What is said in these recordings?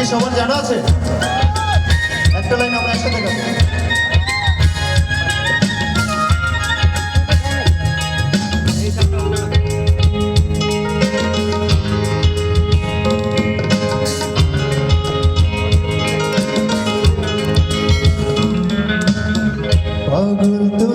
কি সবার জানা আছে? একটা লাইন আমরা একসাথে গাবো। পাগল তোর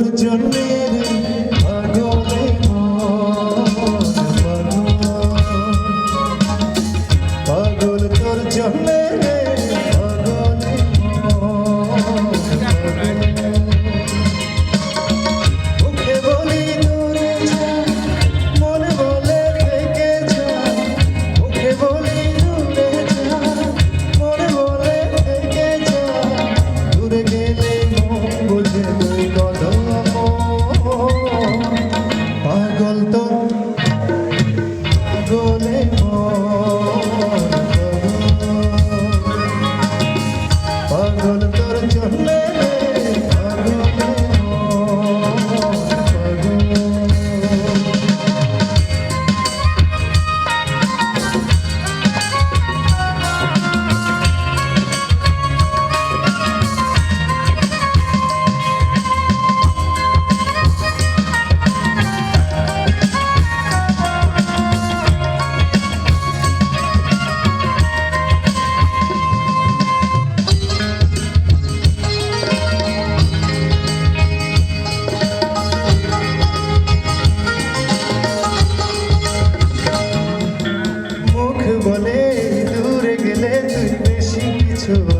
পাগল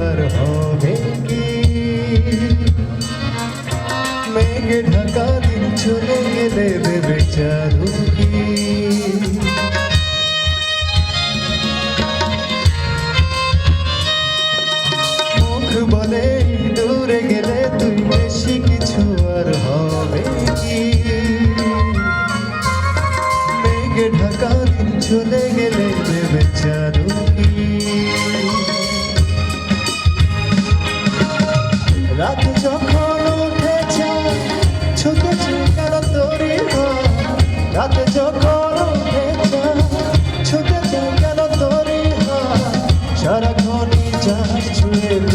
আর হবে কি গেলে দেবে মুখ বলে দূরে গেলে তুই বেশি কিছু আর হবে কি মেঘে ঢাকা দিন চলে রাত যখন উঠেছে ছুটেছে কেন তোরে রাত যখন উঠেছে ছুটেছে কেন তোরে সারাক্ষণই চার ছুঁয়ে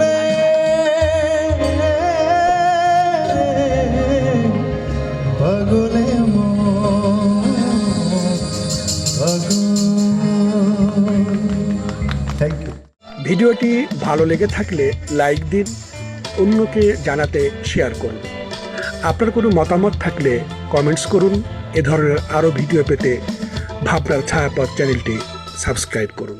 ভিডিওটি ভালো লেগে থাকলে লাইক দিন, অন্যকে জানাতে শেয়ার করুন। আপনার কোনো মতামত থাকলে কমেন্টস করুন, এ ধরনের আরও ভিডিও পেতে ভাবনার ছায়াপথ চ্যানেলটি সাবস্ক্রাইব করুন।